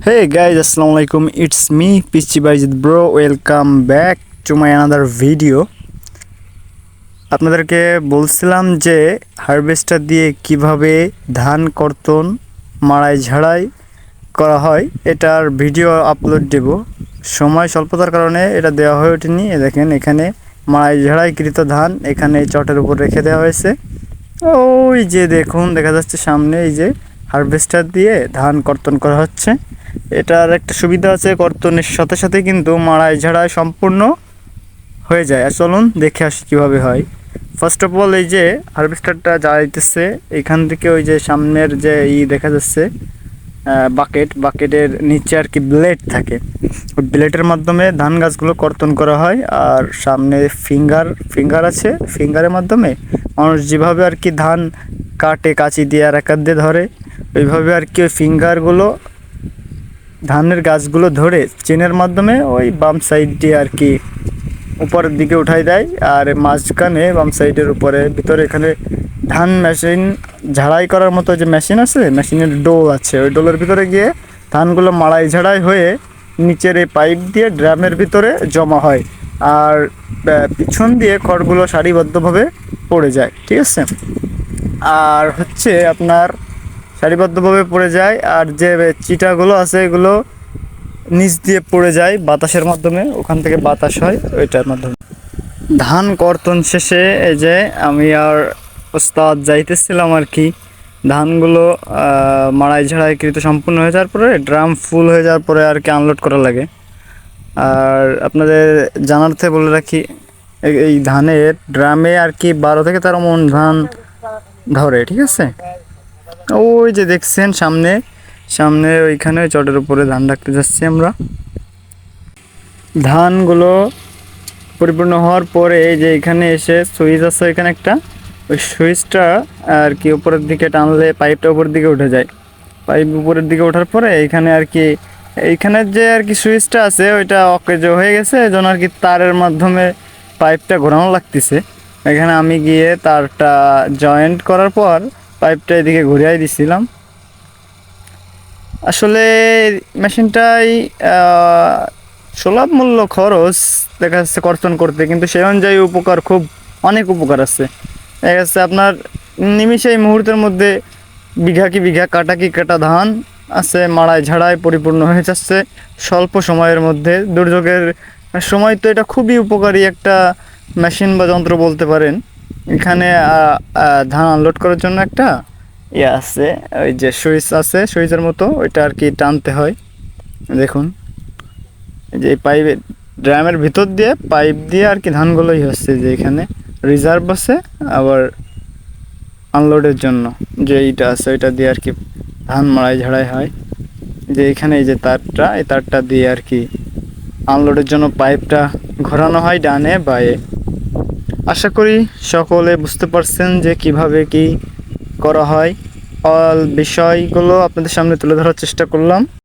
Hey guys, assalamu alaikum. It's me, Pichi Bajid bro. Welcome back to my another video. আপনাদেরকে বলছিলাম যে harvester দিয়ে কীভাবে ধান কর্তন মাড়াই ঝাড়াই করা হয় এটার ভিডিও আপলোড দেব সময় স্বল্পতার কারণে এটা দেওয়া হয়ে ওঠেনি দেখেন এখানে মাড়াই ঝাড়াইকৃত ধান এখানে চটের উপর রেখে দেওয়া হয়েছে ওই যে দেখুন দেখা যাচ্ছে সামনে এই যে হারভেস্টার দিয়ে ধান কর্তন করা হচ্ছে। এটার একটা সুবিধা আছে, কর্তনের সাথে সাথে কিন্তু মাড়াই ঝাড়াই সম্পূর্ণ হয়ে যায়। আর চলুন দেখে আসি কীভাবে হয়। ফার্স্ট অফ অল এই যে হারভেস্টারটা জ্বালাইতেছে, এখান থেকে ওই যে সামনের যে ই দেখা যাচ্ছে বাকেট বাকেটের নিচে আর কি ব্লেড থাকে। ওই ব্লেডের মাধ্যমে ধান গাছগুলো কর্তন করা হয়, আর সামনে ফিঙ্গার ফিঙ্গার আছে। ফিঙ্গারের মাধ্যমে মানুষ যেভাবে আর কি ধান কাটে, কাঁচি দিয়ে আর একাত দিয়ে ধরে ওইভাবে আর কি ফিঙ্গারগুলো ধানের গাছগুলো ধরে চেনের মাধ্যমে ওই বাম সাইড দিয়ে আর কি উপরের দিকে উঠাই দেয় আর মাঝখানে বাম সাইডের উপরে। ভিতরে এখানে ধান মেশিন ঝাড়াই করার মতো যে মেশিন আছে মেশিনের ডোল আছে, ওই ডোলের ভিতরে গিয়ে ধানগুলো মাড়াই ঝাড়াই হয়ে নিচের এই পাইপ দিয়ে ড্রামের ভিতরে জমা হয় আর পিছন দিয়ে খড়গুলো সারিবদ্ধভাবে পড়ে যায়, ঠিক আছে? আর হচ্ছে আপনার সারিবদ্ধভাবে পড়ে যায় আর যে চিটাগুলো আছে এগুলো নিচ দিয়ে পড়ে যায় বাতাসের মাধ্যমে, ওখান থেকে বাতাস হয় ওইটার মাধ্যমে। ধান কর্তন শেষে এই যে আমি আর ওস্তাদ যাইতেছিলাম আর কি, ধানগুলো মাড়াই ঝাড়াই কৃত সম্পূর্ণ হয়ে যাওয়ার পরে ড্রাম ফুল হয়ে যাওয়ার পরে আর কি আনলোড করা লাগে। আর আপনাদের জানার্থে বলে রাখি এই ধানের ড্রামে আর কি বারো থেকে তেরো মন ধান ধরে, ঠিক আছে? ওই যে দেখছেন সামনে সামনে ওইখানে ওই চটের উপরে ধান রাখতে যাচ্ছি আমরা। ধানগুলো পরিপূর্ণ হওয়ার পরে এই যে এখানে এসে সুইচ আছে এখানে একটা, ওই সুইচটা আর কি উপরের দিকে টানলে পাইপটা উপরের দিকে উঠে যায়। পাইপ উপরের দিকে ওঠার পরে এইখানে আর কি এইখানের যে আর কি সুইচটা আছে ওইটা অকেজ হয়ে গেছে এই আর কি তারের মাধ্যমে পাইপটা ঘোরানো লাগতেছে। এখানে আমি গিয়ে তারটা জয়েন্ট করার পর পাইপটা এদিকে ঘুরিয়ে দিছিলাম। আসলে মেশিনটাই সুলভ মূল্য খরচ দেখা যাচ্ছে কর্তন করতে, কিন্তু সেই অনুযায়ী উপকার খুব, অনেক উপকার আছে। দেখা যাচ্ছে আপনার নিমিষেই মুহূর্তের মধ্যে বিঘা কি বিঘা, কাটা কি কাটা ধান আছে, মাড়াই ঝাড়ায় পরিপূর্ণ হয়ে যাচ্ছে স্বল্প সময়ের মধ্যে। দুর্যোগের সময় তো এটা খুবই উপকারী একটা মেশিন বা যন্ত্র বলতে পারেন। এখানে ধান আনলোড করার জন্য একটা ইয়ে আছে, ওই যে সুইচ আছে সুইচের মতো, ওইটা আর কি টানতে হয়। দেখুন যে পাইপ, ড্রামের ভিতর দিয়ে পাইপ দিয়ে আর কি ধানগুলোই হচ্ছে যে এখানে। রিজার্ভ আছে, আবার আনলোডের জন্য, যে এইটা আছে, ওইটা দিয়ে আর কি ধান মাড়াই ঝাড়াই হয়। যে এখানে এই যে তারটা, এই তারটা দিয়ে আর কি আনলোডের জন্য পাইপটা ঘোরানো হয় ডানে, বায়ে। আশা করি সকলে বুঝতে পারছেন যে কীভাবে কি করা হয়। অল বিষয়গুলো আপনাদের সামনে তুলে ধরার চেষ্টা করলাম।